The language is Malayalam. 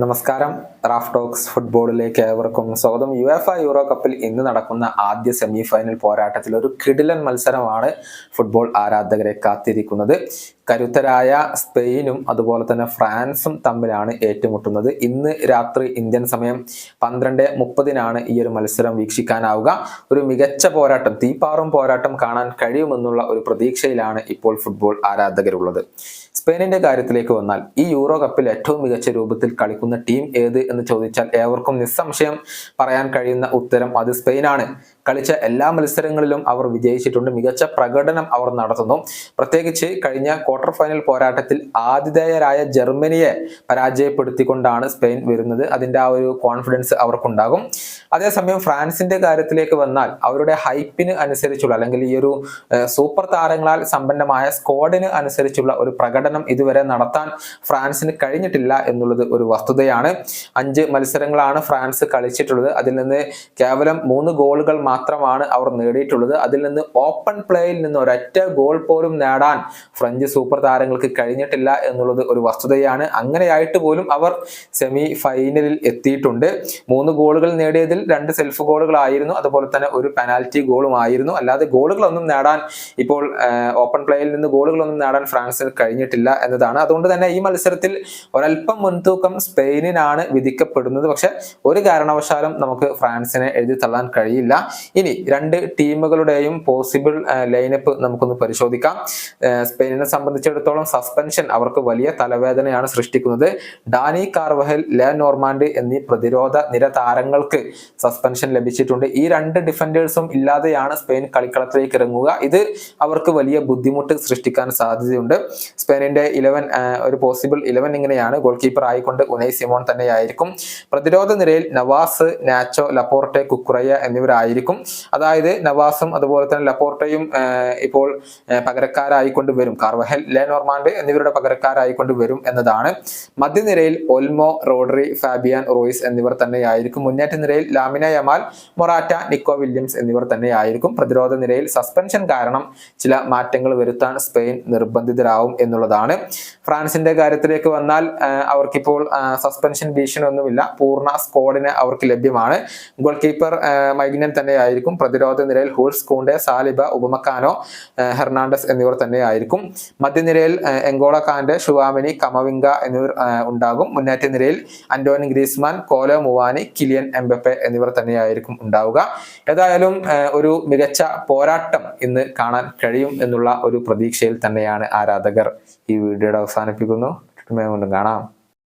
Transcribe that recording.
നമസ്കാരം. റാഫ് ടോക്സ് ഫുട്ബോളിലേക്ക് ഏവർക്കും സ്വാഗതം. യു എഫ് യൂറോ കപ്പിൽ ഇന്ന് നടക്കുന്ന ആദ്യ സെമി ഫൈനൽ പോരാട്ടത്തിൽ ഒരു കിടിലൻ മത്സരമാണ് ഫുട്ബോൾ ആരാധകരെ കാത്തിരിക്കുന്നത്. കരുത്തരായ സ്പെയിനും അതുപോലെ തന്നെ ഫ്രാൻസും തമ്മിലാണ് ഏറ്റുമുട്ടുന്നത്. ഇന്ന് രാത്രി ഇന്ത്യൻ സമയം പന്ത്രണ്ട് മുപ്പതിനാണ് ഈ ഒരു മത്സരം വീക്ഷിക്കാനാവുക. ഒരു മികച്ച പോരാട്ടം തീപ്പാറും പോരാട്ടം കാണാൻ കഴിയുമെന്നുള്ള ഒരു പ്രതീക്ഷയിലാണ് ഇപ്പോൾ ഫുട്ബോൾ ആരാധകരുള്ളത്. സ്പെയിനിന്റെ കാര്യത്തിലേക്ക് വന്നാൽ ഈ യൂറോ കപ്പിൽ ഏറ്റവും മികച്ച രൂപത്തിൽ കളിക്കുന്ന ടീം ഏത് എന്ന് ചോദിച്ചാൽ ഏവർക്കും നിസ്സംശയം പറയാൻ കഴിയുന്ന ഉത്തരം അത് സ്പെയിനാണ്. കളിച്ച എല്ലാ മത്സരങ്ങളിലും അവർ വിജയിച്ചിട്ടുണ്ട്. മികച്ച പ്രകടനം അവർ നടത്തുന്നു. പ്രത്യേകിച്ച് കഴിഞ്ഞ ക്വാർട്ടർ ഫൈനൽ പോരാട്ടത്തിൽ ആതിഥേയരായ ജർമ്മനിയെ പരാജയപ്പെടുത്തിക്കൊണ്ടാണ് സ്പെയിൻ വരുന്നത്. അതിന്റെ ആ ഒരു കോൺഫിഡൻസ് അവർക്കുണ്ടാകും. അതേസമയം ഫ്രാൻസിന്റെ കാര്യത്തിലേക്ക് വന്നാൽ അവരുടെ ഹൈപ്പിന് അനുസരിച്ചുള്ള അല്ലെങ്കിൽ ഈ ഒരു സൂപ്പർ താരങ്ങളാൽ സമ്പന്നമായ സ്ക്വാഡിന് അനുസരിച്ചുള്ള ഒരു പ്രകടനം ഇതുവരെ നടത്താൻ ഫ്രാൻസിന് കഴിഞ്ഞിട്ടില്ല എന്നുള്ളത് ഒരു വസ്തുതയാണ്. അഞ്ച് മത്സരങ്ങളാണ് ഫ്രാൻസ് കളിച്ചിട്ടുള്ളത്. അതിൽ നിന്ന് കേവലം മൂന്ന് ഗോളുകൾ മാത്രമാണ് അവർ നേടിയിട്ടുള്ളത്. അതിൽ നിന്ന് ഓപ്പൺ പ്ലേയിൽ നിന്ന് ഒരൊറ്റ ഗോൾ പോലും നേടാൻ ഫ്രഞ്ച് സൂപ്പർ താരങ്ങൾക്ക് കഴിഞ്ഞിട്ടില്ല എന്നുള്ളത് ഒരു വസ്തുതയാണ്. അങ്ങനെയായിട്ട് പോലും അവർ സെമി ഫൈനലിൽ എത്തിയിട്ടുണ്ട്. മൂന്ന് ഗോളുകൾ നേടിയതിൽ രണ്ട് സെൽഫ് ഗോളുകളായിരുന്നു അതുപോലെ തന്നെ ഒരു പെനാൽറ്റി ഗോളുമായിരുന്നു അല്ലാതെ ഗോളുകളൊന്നും നേടാൻ ഇപ്പോൾ ഓപ്പൺ പ്ലേയിൽ നിന്ന് ഗോളുകളൊന്നും നേടാൻ ഫ്രാൻസിന് കഴിഞ്ഞിട്ടില്ല എന്നതാണ്. അതുകൊണ്ട് തന്നെ ഈ മത്സരത്തിൽ ഒരല്പം മുൻതൂക്കം സ്പെയിനിനാണ് വിധിക്കപ്പെടുന്നത്. പക്ഷെ ഒരു കാരണവശാലും നമുക്ക് ഫ്രാൻസിനെ എഴുതി തള്ളാൻ കഴിയില്ല. ഇനി രണ്ട് ടീമുകളുടെയും പോസിബിൾ ലൈനപ്പ് നമുക്കൊന്ന് പരിശോധിക്കാം. സ്പെയിനിനെ സംബന്ധിച്ചിടത്തോളം സസ്പെൻഷൻ അവർക്ക് വലിയ തലവേദനയാണ് സൃഷ്ടിക്കുന്നത്. ഡാനി കാർവഹൽ ലെ നോർമാൻഡ് എന്നീ പ്രതിരോധ നിര താരങ്ങൾക്ക് സസ്പെൻഷൻ ലഭിച്ചിട്ടുണ്ട്. ഈ രണ്ട് ഡിഫൻഡേഴ്സും ഇല്ലാതെയാണ് സ്പെയിൻ കളിക്കളത്തിലേക്ക് ഇറങ്ങുക. ഇത് അവർക്ക് വലിയ ബുദ്ധിമുട്ട് സൃഷ്ടിക്കാൻ സാധ്യതയുണ്ട്. സ്പെയിനിന്റെ ഇലവൻ ഒരു പോസിബിൾ ഇലവൻ ഇങ്ങനെയാണ്. ഗോൾ കീപ്പർ ആയിക്കൊണ്ട് ഉനൈ സിമോൺ തന്നെയായിരിക്കും. പ്രതിരോധ നിരയിൽ നവാസ് നാച്ചോ ലപ്പോർട്ടെ കുക്കുറയ എന്നിവരായിരിക്കും അതായത് നവാസും അതുപോലെ തന്നെ ലപ്പോർട്ടയും ഇപ്പോൾ പകരക്കാരായിക്കൊണ്ട് വരും. കാർവഹൽ ലെനോർമാൻഡ് എന്നിവരുടെ പകരക്കാരായിക്കൊണ്ട് വരും എന്നതാണ്. മധ്യനിരയിൽ ഒൽമോ റോഡറി ഫാബിയാൻ റോയിസ് എന്നിവർ തന്നെയായിരിക്കും. മുന്നേറ്റ നിരയിൽ Lamine Yamal Morata Nico Williams എന്നിവർ തന്നെയായിരിക്കും. പ്രതിരോധ നിരയിൽ സസ്പെൻഷൻ കാരണം ചില മാറ്റങ്ങൾ വരുത്താൻ സ്പെയിൻ നിർബന്ധിതരാവും എന്നുള്ളതാണ്. ഫ്രാൻസിന്റെ കാര്യത്തിലേക്ക് വന്നാൽ അവർക്കിപ്പോൾ സസ്പെൻഷൻ ഭീഷണി ഒന്നുമില്ല. പൂർണ സ്കോഡിന് അവർക്ക് ലഭ്യമാണ്. ഗോൾ കീപ്പർ മൈഗ്നൻ മൈഗ്നൻ തന്നെയായിരിക്കും. പ്രതിരോധ നിരയിൽ ഹൂൾസ് കൂണ്ടെ സാലിബ ഉപമക്കാനോ ഹെർണാണ്ടസ് എന്നിവർ തന്നെയായിരിക്കും. മധ്യനിരയിൽ എങ്കോളക്കാന്റെ എങ്കോള കാന്റെ ഷുവാമിനി കമവിംഗ എന്നിവർ ഉണ്ടാകും. മുന്നേറ്റ നിരയിൽ Antoine Griezmann Kolo Muani Kylian Mbappe എന്നിവർ തന്നെയായിരിക്കും ഉണ്ടാവുക. ഏതായാലും ഒരു മികച്ച പോരാട്ടം ഇന്ന് കാണാൻ കഴിയും എന്നുള്ള ഒരു പ്രതീക്ഷയിൽ തന്നെയാണ് ആരാധകർ ഈ വീഡിയോയുടെ അവസാനിപ്പിക്കുന്നു. കാണാം.